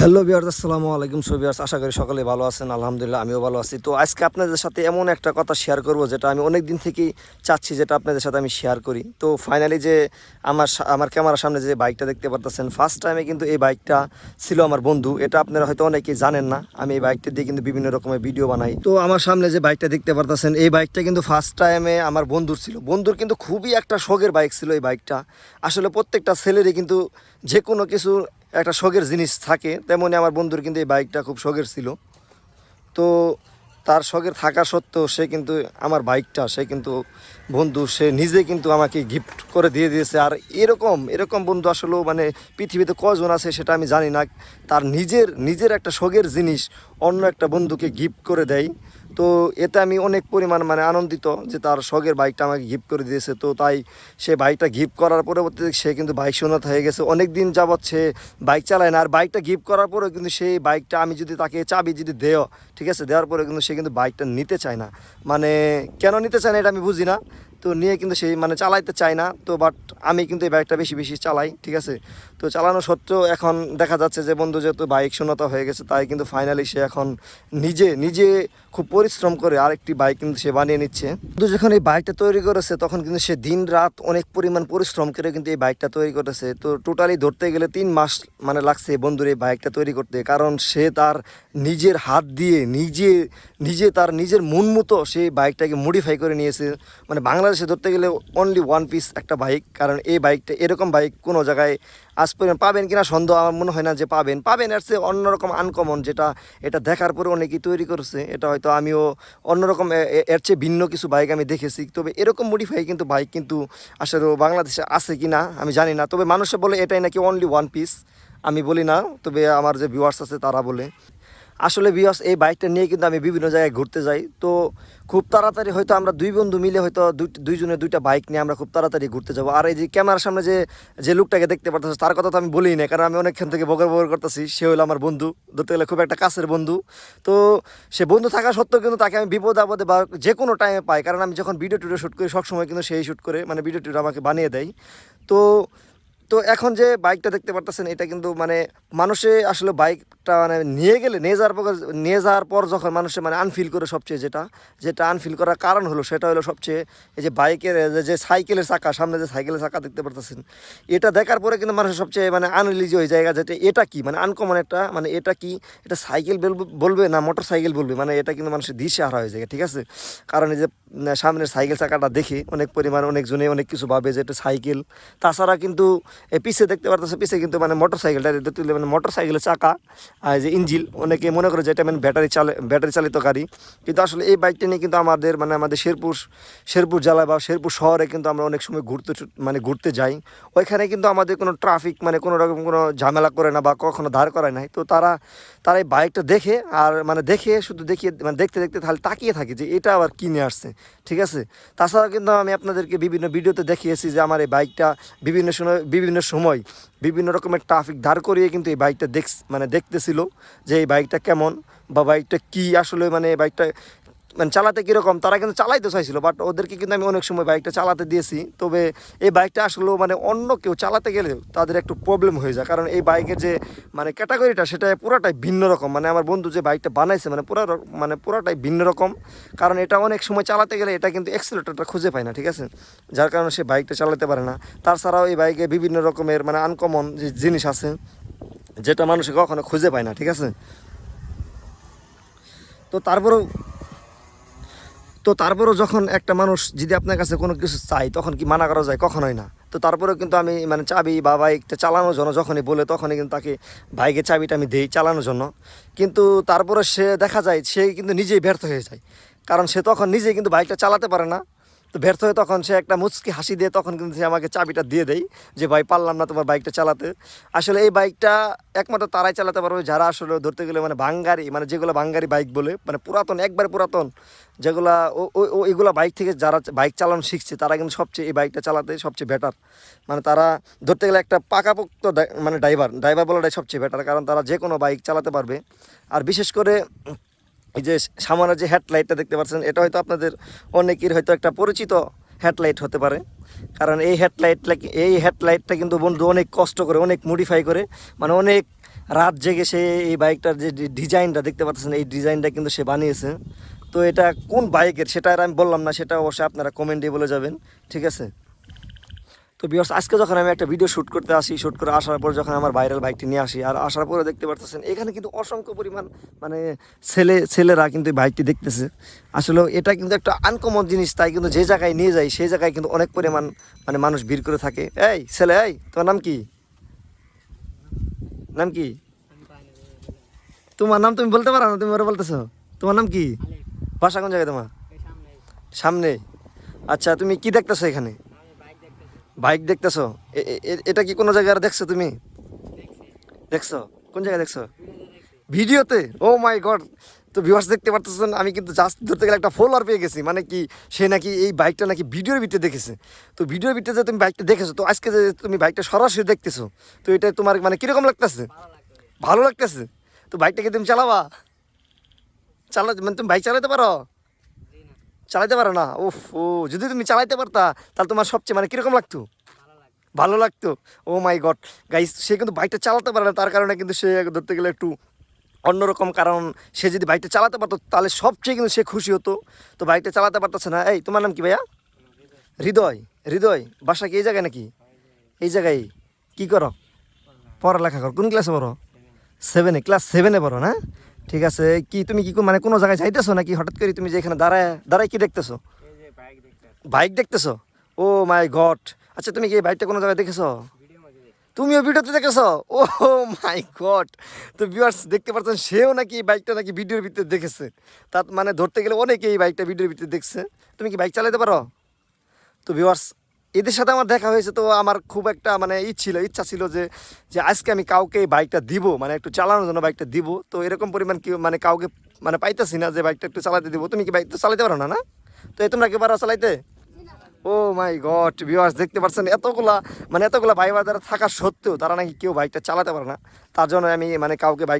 Hello বিয়ার্স আসসালামু আলাইকুম। সবিয়ার্স আশা করি সকলে ভালো আছেন। আলহামদুলিল্লাহ, আমিও ভালো আছি। তো আজকে আপনাদের সাথে এমন একটা কথা শেয়ার করব, যেটা আমি অনেক দিন থেকেই চাচ্ছি, যেটা আপনাদের সাথে আমি শেয়ার করি। তো ফাইনালি যে আমার আমার ক্যামেরার সামনে যে বাইকটা দেখতে পারতেছেন ফার্স্ট টাইমে কিন্তু এই বাইকটা ছিল আমার বন্ধু। এটা আপনারা হয়তো অনেকেই জানেন না, আমি এই বাইকটা দিয়ে কিন্তু বিভিন্ন রকমের ভিডিও বানাই। তো আমার সামনে যে বাইকটা দেখতে পারতেছেন, এই বাইকটা কিন্তু ফার্স্ট টাইমে আমার বন্ধুর ছিল। বন্ধুর কিন্তু খুবই একটা শখের বাইক ছিল এই বাইকটা আসলে প্রত্যেকটা ছেলেরই কিন্তু যে কোনো কিছু একটা শখের জিনিস থাকে। তেমনি আমার বন্ধুর কিন্তু এই বাইকটা খুব শখের ছিল। তো তার শখের থাকা সত্ত্বেও সে কিন্তু আমার বাইকটা, সে কিন্তু বন্ধু, সে নিজে কিন্তু আমাকে গিফট করে দিয়ে দিয়েছে। আর এরকম এরকম বন্ধু আসলেও মানে পৃথিবীতে কজন আছে সেটা আমি জানি না। তার নিজের নিজের একটা শখের জিনিস অন্য একটা বন্ধুকে গিফট করে দেয়। তো এতে আমি অনেক পরিমাণ মানে আনন্দিত যে তার শখের বাইকটা আমাকে গিফট করে দিয়েছে। তো তাই সে বাইকটা গিফট করার পরবর্তীতে সে কিন্তু বাইক শোনাত হয়ে গেছে। অনেক দিন যাবৎ সে বাইক চালায় না। আর বাইকটা গিফট করার পরেও কিন্তু সেই বাইকটা আমি যদি তাকে চাবি যদি দেও, ঠিক আছে? দেওয়ার পরে কিন্তু সে কিন্তু বাইকটা নিতে চায় না। মানে কেন নিতে চায় না এটা আমি বুঝি না। তো নিয়ে কিন্তু সেই মানে চালাইতে চায় না। তো বাট আমি কিন্তু এই বাইকটা বেশি বেশি চালাই, ঠিক আছে? তো চালানো সত্ত্বেও এখন দেখা যাচ্ছে যে বন্ধু যেহেতু বাইক শূন্যতা হয়ে গেছে, তাই কিন্তু ফাইনালি সে এখন নিজে নিজে খুব পরিশ্রম করে আরেকটি বাইক কিন্তু সে বানিয়ে নিচ্ছে। কিন্তু যখন এই বাইকটা তৈরি করেছে, তখন কিন্তু সে দিন রাত অনেক পরিমাণ পরিশ্রম করে কিন্তু এই বাইকটা তৈরি করেছে। তো টোটালি ধরতে গেলে তিন মাস মানে লাগছে বন্ধুর এই বাইকটা তৈরি করতে। কারণ সে তার নিজের হাত দিয়ে নিজে নিজে তার নিজের মন মতো সেই বাইকটাকে মডিফাই করে নিয়েছে। মানে বাংলাদেশে ধরতে গেলে অনলি ওয়ান পিস একটা বাইক কারণ এই বাইকটা এরকম বাইক কোনো জায়গায় আজ পর্যন্ত পাবেন কিনা সন্দেহ আমার মনে হয় না যে পাবেন। পাবেন এর চেয়ে অন্যরকম আনকমন যেটা, এটা দেখার পরে অনেকেই তৈরি করেছে। এটা হয়তো আমিও অন্যরকম এর চেয়ে ভিন্ন কিছু বাইক আমি দেখেছি। তবে এরকম মডিফাই কিন্তু বাইক কিন্তু আসলে বাংলাদেশে আছে কি না আমি জানি না। তবে মানুষে বলে এটাই নাকি অনলি ওয়ান পিস আমি বলি না, তবে আমার যে ভিউয়ার্স আছে তারা বলে। আসলে বিয়স এই বাইকটা নিয়ে কিন্তু আমি বিভিন্ন জায়গায় ঘুরতে যাই। তো খুব তাড়াতাড়ি হয়তো আমরা দুই বন্ধু মিলে হয়তো দুই- দুইজনে দুইটা বাইক নিয়ে আমরা খুব তাড়াতাড়ি ঘুরতে যাব। আর এই যে ক্যামেরার সামনে যে যে লোকটাকে দেখতে পারতেছে, তার কথা তো আমি বলি না কারণ আমি অনেকক্ষণ থেকে বগর বগর করতেছি। সে হলো আমার বন্ধু, ধরতে গেলে খুব একটা কাছের বন্ধু। তো সে বন্ধু থাকা সত্ত্বেও কিন্তু তাকে আমি বিপদ আপদে বা যে কোনো টাইমে পাই, কারণ আমি যখন ভিডিও টিডিও শ্যুট করি, সবসময় কিন্তু সেই শ্যুট করে মানে ভিডিও টিডিও আমাকে বানিয়ে দেয়। তো তো এখন যে বাইকটা দেখতে পারতেছেন, এটা কিন্তু মানে মানুষে আসলে বাইকটা মানে নিয়ে গেলে, নিয়ে যাওয়ার পর, নিয়ে যাওয়ার পর যখন মানুষে মানে আনফিল করে সবচেয়ে যেটা যেটা আনফিল করার কারণ হলো সেটা হলো সবচেয়ে এই যে বাইকের যে- সাইকেলের চাকা, সামনে যে সাইকেলের চাকা দেখতে পারতেছেন, এটা দেখার পরে কিন্তু মানুষের সবচেয়ে মানে আনরিলিজ হয়ে জায়গা যেটা, এটা কি? মানে আনকমন একটা মানে এটা কি? এটা সাইকেল বলবে- না মোটর সাইকেল বলবে? মানে এটা কিন্তু মানুষের দিশে হারা হয়ে যায়, ঠিক আছে? কারণ এই যে সামনের সাইকেল চাকাটা দেখে অনেক পরিমাণ অনেকজনে অনেক কিছু ভাবে যে এটা সাইকেল। তাছাড়া কিন্তু এই পিছে দেখতে পারতেছে পিছে কিন্তু মানে মোটর সাইকেলটা তুলে মানে মোটর সাইকেলের চাকা যে ইঞ্জিল, অনেকে মনে করে যে এটা মানে ব্যাটারি চালে, ব্যাটারি চালিত গাড়ি। কিন্তু আসলে এই বাইকটা নিয়ে কিন্তু আমাদের মানে আমাদের শেরপুর শেরপুর জেলায় বা শেরপুর শহরে কিন্তু আমরা অনেক সময় ঘুরতে মানে ঘুরতে যাই। ওইখানে কিন্তু আমাদের কোনো ট্রাফিক মানে কোনো রকম কোনো ঝামেলা করে না বা কখনো ধার করায় নাই। তো তারা তারা এই বাইকটা দেখে আর মানে দেখে, শুধু দেখিয়ে মানে দেখতে দেখতে তাহলে তাকিয়ে থাকে যে এটা আবার কিনে আসছে, ঠিক আছে? তাছাড়া কিন্তু আমি আপনাদেরকে বিভিন্ন ভিডিওতে দেখিয়েছি যে আমার এই বাইকটা বিভিন্ন সময় বিভিন্ন সময় বিভিন্ন রকমের ট্রাফিক দাঁড় করিয়ে কিন্তু এই বাইকটা দেখ মানে দেখতেছিল যে এই বাইকটা কেমন বা বাইকটা কি আসলে মানে বাইকটা মানে চালাতে কীরকম, তারা কিন্তু চালাইতে চাইছিল বাট ওদেরকে কিন্তু আমি অনেক সময় বাইকটা চালাতে দিয়েছি। তবে এই বাইকটা আসলেও মানে অন্য কেউ চালাতে গেলে তাদের একটু প্রবলেম হয়ে যায়, কারণ এই বাইকের যে মানে ক্যাটাগরিটা সেটা পুরাটাই ভিন্ন রকম। মানে আমার বন্ধু যে বাইকটা বানাইছে মানে পুরা মানে পুরাটাই ভিন্ন রকম। কারণ এটা অনেক সময় চালাতে গেলে এটা কিন্তু এক্সেলেটারটা খুঁজে পায় না, ঠিক আছে? যার কারণে সে বাইকটা চালাতে পারে না। তাছাড়াও এই বাইকে বিভিন্ন রকমের মানে আনকমন যে জিনিস আছে, যেটা মানুষ কখনো খুঁজে পায় না, ঠিক আছে? তো তারপরেও তো তারপরেও যখন একটা মানুষ যদি আপনার কাছে কোনো কিছু চাই তখন কি মানা করা যায়? কখনোই না। তো তারপরেও কিন্তু আমি মানে চাবি বা বাইকটা চালানোর জন্য যখনই বলে, তখনই কিন্তু তাকে বাইকের চাবিটা আমি দিই চালানোর জন্য। কিন্তু তারপরে সে দেখা যায়, সে কিন্তু নিজেই ব্যর্থ হয়ে যায়। কারণ সে তখন নিজেই কিন্তু বাইকটা চালাতে পারে না। তো ব্যর্থ হয়ে তখন সে একটা মুচকি হাসি দিয়ে তখন কিন্তু সে আমাকে চাবিটা দিয়ে দেয় যে, ভাই, পারলাম না তোমার বাইকটা চালাতে। আসলে এই বাইকটা একমাত্র তারাই চালাতে পারবে। যারা আসলে ধরতে গেলে মানে বাঙ্গারি মানে যেগুলো বাঙ্গারি বাইক বলে মানে পুরাতন, একবারে পুরাতন, যেগুলা ও- এগুলা বাইক থেকে যারা বাইক চালানো শিখছে, তারা কিন্তু সবচেয়ে এই বাইকটা চালাতে সবচেয়ে বেটার মানে তারা ধরতে গেলে একটা পাকাপোক্ত মানে ড্রাইভার ড্রাইভার বলাটাই সবচেয়ে বেটার কারণ তারা যে কোনো বাইক চালাতে পারবে। আর বিশেষ করে এই যে সামনে যে হেডলাইটটা দেখতে পাচ্ছেন, এটা হয়তো আপনাদের অনেকের হয়তো একটা পরিচিত হেডলাইট হতে পারে। কারণ এই হেডলাইটটা এই হেডলাইটটা কিন্তু বন্ধু অনেক কষ্ট করে, অনেক মডিফাই করে। মানে অনেক রাত জেগে সে এই বাইকটার যে ডিজাইনটা দেখতে পাচ্ছেন, এই ডিজাইনটা কিন্তু সে বানিয়েছে। তো এটা কোন বাইকের, সেটা আর আমি বললাম না, সেটা অবশ্যই আপনারা কমেন্টে বলে যাবেন, ঠিক আছে? তো বিয়ার্স আজকে যখন আমি একটা ভিডিও শ্যুট করতে আসি শ্যুট করে আসার পর যখন আমার ভাইরাল বাইকটি নিয়ে আসি আর আসার পরে দেখতে পারতেছেন এখানে কিন্তু অসংখ্য পরিমাণ মানে ছেলে ছেলেরা কিন্তু বাইকটি দেখতেছে। আসলে এটা কিন্তু একটা আনকমন জিনিস তাই কিন্তু যে জায়গায় নিয়ে যাই সেই জায়গায় কিন্তু অনেক পরিমাণ মানে মানুষ ভিড় করে থাকে। এই ছেলে এই তোমার নাম কি? নাম কি? তোমার নাম তুমি বলতে পারো না তুমি ওরা বলতেছো। তোমার নাম কি? বাসা কোন জায়গায় তোমার? সামনে আচ্ছা তুমি কি দেখতেছো এখানে? বাইক দেখতেছো? এটা কি কোনো জায়গায় দেখছ তুমি? দেখছ? কোন জায়গায় দেখছ? ভিডিওতে? ও মাই গড তো ভিউয়ার্স দেখতে পারতেছেন আমি কিন্তু জাস্ট ধরতে গেলে একটা ফলোয়ার পেয়ে গেছি। মানে কি সে নাকি এই বাইকটা নাকি ভিডিওর ভিতরে দেখেছে? তো ভিডিওর ভিতরে যে তুমি বাইকটা দেখেছ, তো আজকে যে তুমি বাইকটা সরাসরি দেখতেছো, তো এটা তোমার মানে কীরকম লাগতেছে? ভালো লাগতেছে। তো বাইকটা কি তুমি চালাবা? চালা মানে তুমি বাইক চালাতে পারো? চালাতে পারো না? উফ, ও, যদি তুমি চালাইতে পারতা, তাহলে তোমার সবচেয়ে মানে কীরকম লাগতো? ভালো লাগতো। ও মাই গড। গাইস, সে কিন্তু বাইকটা চালাতে পারে না, তার কারণে কিন্তু সে ধরতে গেলে একটু অন্যরকম কারণ। সে যদি বাইকটা চালাতে পারতো, তাহলে সবচেয়ে কিন্তু সে খুশি হতো। তো বাইকটা চালাতে পারতেছে না। এই, তোমার নাম কি ভাইয়া? হৃদয় হৃদয়। বাসা কি এই জায়গায় নাকি? এই জায়গায়। কি করো? পড়ালেখা করো। কোন ক্লাসে পড়ো? সেভেনে ক্লাস সেভেনে পড়ো না? ঠিক আছে, কি তুমি কি মানে কোনো জায়গায় যাইতেছো নাকি? হঠাৎ করে তুমি যে এখানে দাঁড়ায় দাঁড়ায় কি দেখতেছো? বাইক দেখতেছো? ও মাই গড আচ্ছা তুমি কি এই বাইকটা কোনো জায়গায় দেখেছ? তুমিও ভিডিওতে দেখেছ? ও মাই গড তো ভিউয়ার্স দেখতে পাচ্ছেন সেও নাকি এই বাইকটা নাকি ভিডিওর ভিতরে দেখেছে। তার মানে ধরতে গেলে অনেকে এই বাইকটা ভিডিওর ভিতরে দেখছে। তুমি কি বাইক চালাতে পারো? তো ভিউয়ার্স এদের সাথে আমার দেখা হয়েছে তো আমার খুব একটা মানে ই ছিল, ইচ্ছা ছিল যে যে আজকে আমি কাউকে বাইকটা দিব মানে একটু চালানোর জন্য বাইকটা দিব। তো এরকম পরিমাণ কি মানে কাউকে মানে পাইতেছি না যে বাইকটা একটু চালাতে দিব। তুমি কি বাইক তো চালাতে পারো না না? তো এই তোমরা কি পারো চালাইতে? ও মাই গড ভিউয়ার্স দেখতে পাচ্ছেন এতগুলা মানে এতগুলা ভাই বাজারে থাকা সত্ত্বেও তারা নাকি কেউ বাইকটা চালাতে পারে না। তার জন্য আমি মানে কাউকে বাইক